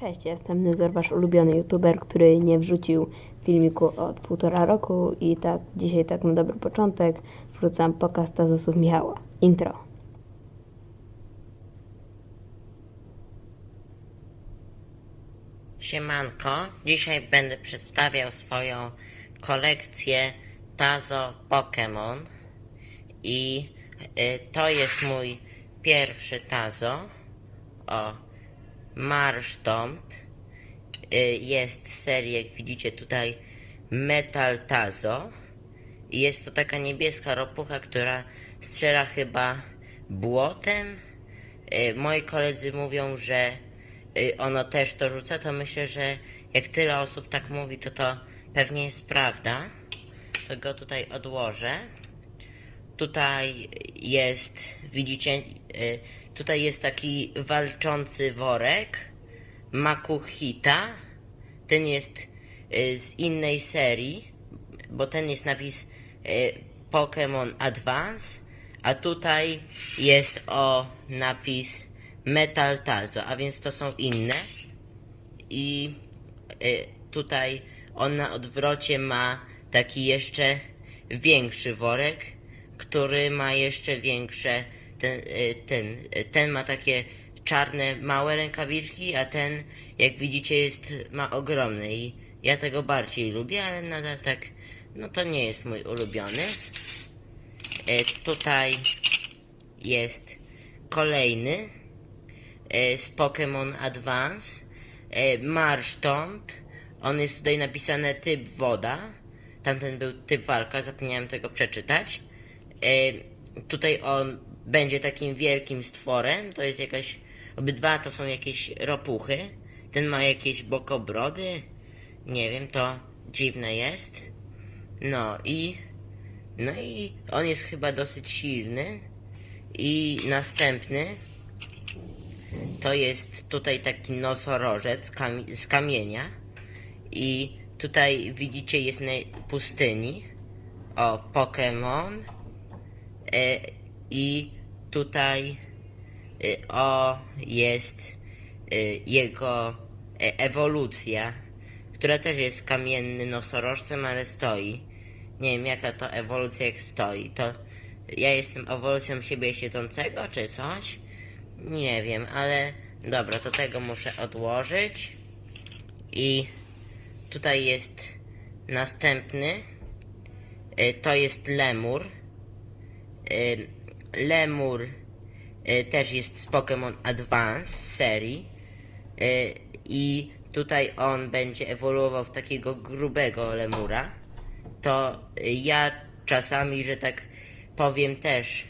Cześć, jestem Nezor, wasz ulubiony youtuber, który nie wrzucił filmiku od półtora roku i tak dzisiaj tak na dobry początek wrzucam pokaz Tazosów Michała. Intro. Siemanko, dzisiaj będę przedstawiał swoją kolekcję Tazo Pokémon i y, to jest mój pierwszy Tazo. O, Marsztomp. Y, jest z serii, jak widzicie tutaj, Metal Tazo. Jest to taka niebieska ropucha, która strzela chyba błotem. Y, moi koledzy mówią, że y, ono też to rzuca, to myślę, że jak tyle osób tak mówi, to to pewnie jest prawda. To go tutaj odłożę. Tutaj jest, widzicie, tutaj jest taki walczący worek Makuhita. Ten jest y, z innej serii, bo ten jest napis y, Pokémon Advance, a tutaj jest o napis Metal Tazo, a więc to są inne. I y, tutaj on na odwrocie ma taki jeszcze większy worek, który ma jeszcze większe. Ten, y, ten, y, ten ma takie czarne, małe rękawiczki, a ten, jak widzicie, jest, ma ogromne. I ja tego bardziej lubię, ale nadal tak, no to nie jest mój ulubiony. Y, tutaj jest kolejny e, z Pokémon Advance. E, Marsztomp. On jest tutaj napisane typ woda. Tamten był typ walka, zapomniałem tego przeczytać. E, tutaj on będzie takim wielkim stworem. To jest jakaś. Obydwa to są jakieś ropuchy. Ten ma jakieś bokobrody. Nie wiem, to dziwne jest. No i. No i on jest chyba dosyć silny. I następny to jest tutaj taki nosorożec z kamienia. I tutaj widzicie jest na pustyni. O, Pokémon. E, I tutaj e, o jest e, jego e, ewolucja, która też jest kamienny nosorożcem, ale stoi. Nie wiem jaka to ewolucja jak stoi. To ja jestem ewolucją siebie siedzącego czy coś? Nie wiem, ale dobra, to tego muszę odłożyć. I tutaj jest następny. Y, To jest lemur. Lemur y, też jest z Pokémon Advance serii. Y, I tutaj on będzie ewoluował w takiego grubego lemura. To ja czasami, że tak powiem, też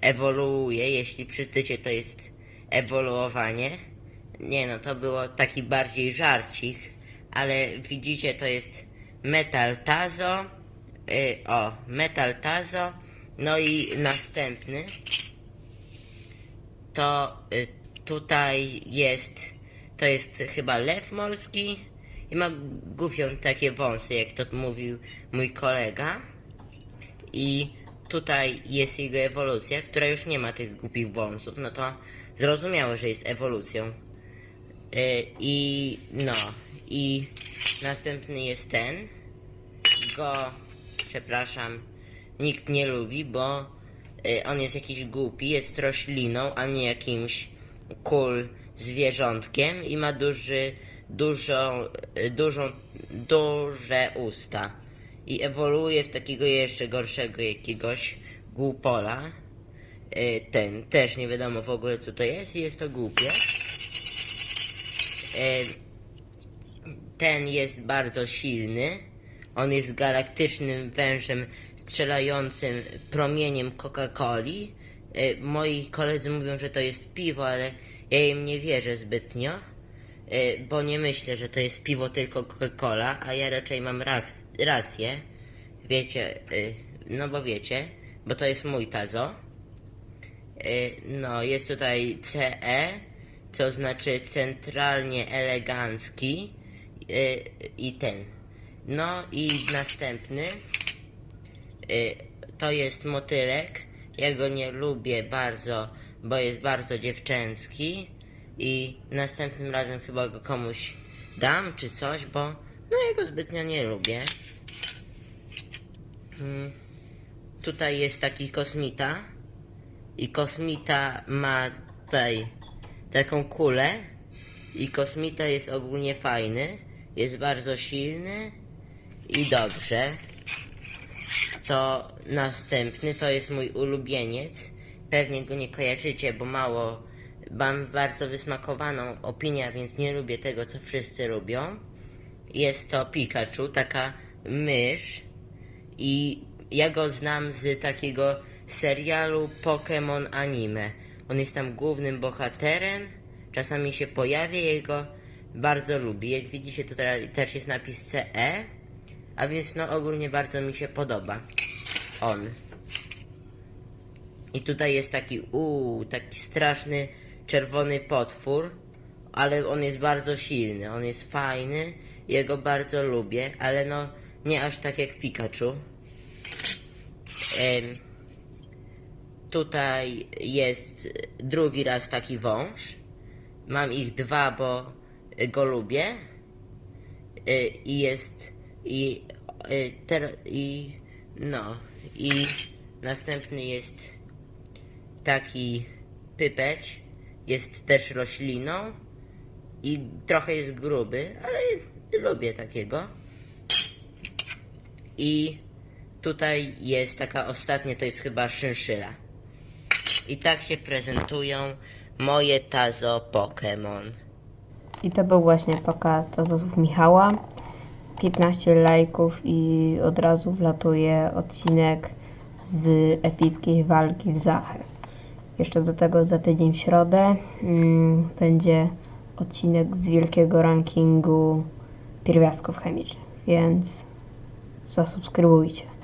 ewoluuję. Jeśli przytycie to jest ewoluowanie. Nie no, to było taki bardziej żarcik, ale widzicie, to jest Metal Tazo. Y, o, Metal Tazo. No i następny to y, tutaj jest, to jest chyba lew morski i ma głupią takie wąsy, jak to mówił mój kolega. I tutaj jest jego ewolucja, która już nie ma tych głupich wąsów, no to zrozumiałe, że jest ewolucją. Y, I no, i następny jest ten. Go, przepraszam, nikt nie lubi, bo y, on jest jakiś głupi, jest rośliną, a nie jakimś cool zwierzątkiem i ma duży, dużą, y, dużą, duże usta. I ewoluuje w takiego jeszcze gorszego jakiegoś głupola. Y, Ten też nie wiadomo w ogóle co to jest i jest to głupie. Ten jest bardzo silny. On jest galaktycznym wężem strzelającym promieniem Coca-Coli. Y, Moi koledzy mówią, że to jest piwo, ale ja im nie wierzę zbytnio, y, bo nie myślę, że to jest piwo tylko Coca-Cola, a ja raczej mam rację. Wiecie, y, no bo wiecie, bo to jest mój tazo. No, jest tutaj CE, co znaczy centralnie elegancki i ten. No i następny to jest motylek. Ja go nie lubię bardzo, bo jest bardzo dziewczęcki. i następnym razem chyba go komuś dam czy coś, bo no ja go zbytnio nie lubię. Mm, Tutaj jest taki kosmita i kosmita ma tutaj taką kulę i kosmita jest ogólnie fajny, jest bardzo silny i dobrze. To następny to jest mój ulubieniec. Pewnie go nie kojarzycie, bo mało mam bardzo wysmakowaną opinię, więc nie lubię tego, co wszyscy lubią. Jest to Pikachu, taka mysz i ja go znam z takiego serialu Pokémon Anime. On jest tam głównym bohaterem, czasami się pojawia, jego bardzo lubi. Jak widzicie, to też jest napis CE, a więc no ogólnie bardzo mi się podoba. On. I tutaj jest taki, uuu, taki straszny czerwony potwór, ale on jest bardzo silny, on jest fajny, jego bardzo lubię, ale no nie aż tak jak Pikachu. Em, tutaj jest drugi raz taki wąż. Mam ich dwa, bo go lubię. Y, I jest i y, ter, i no i następny jest taki pypeć. Jest też rośliną i trochę jest gruby, ale lubię takiego. I tutaj jest taka ostatnia, to jest chyba szyszyla. I tak się prezentują moje Tazo Pokémon. I to był właśnie pokaz Tazosów Michała. 15 lajków i od razu wlatuje odcinek z epickiej walki w Zachę. Jeszcze do tego za tydzień w środę mm, będzie odcinek z wielkiego rankingu pierwiastków chemicznych, więc zasubskrybujcie.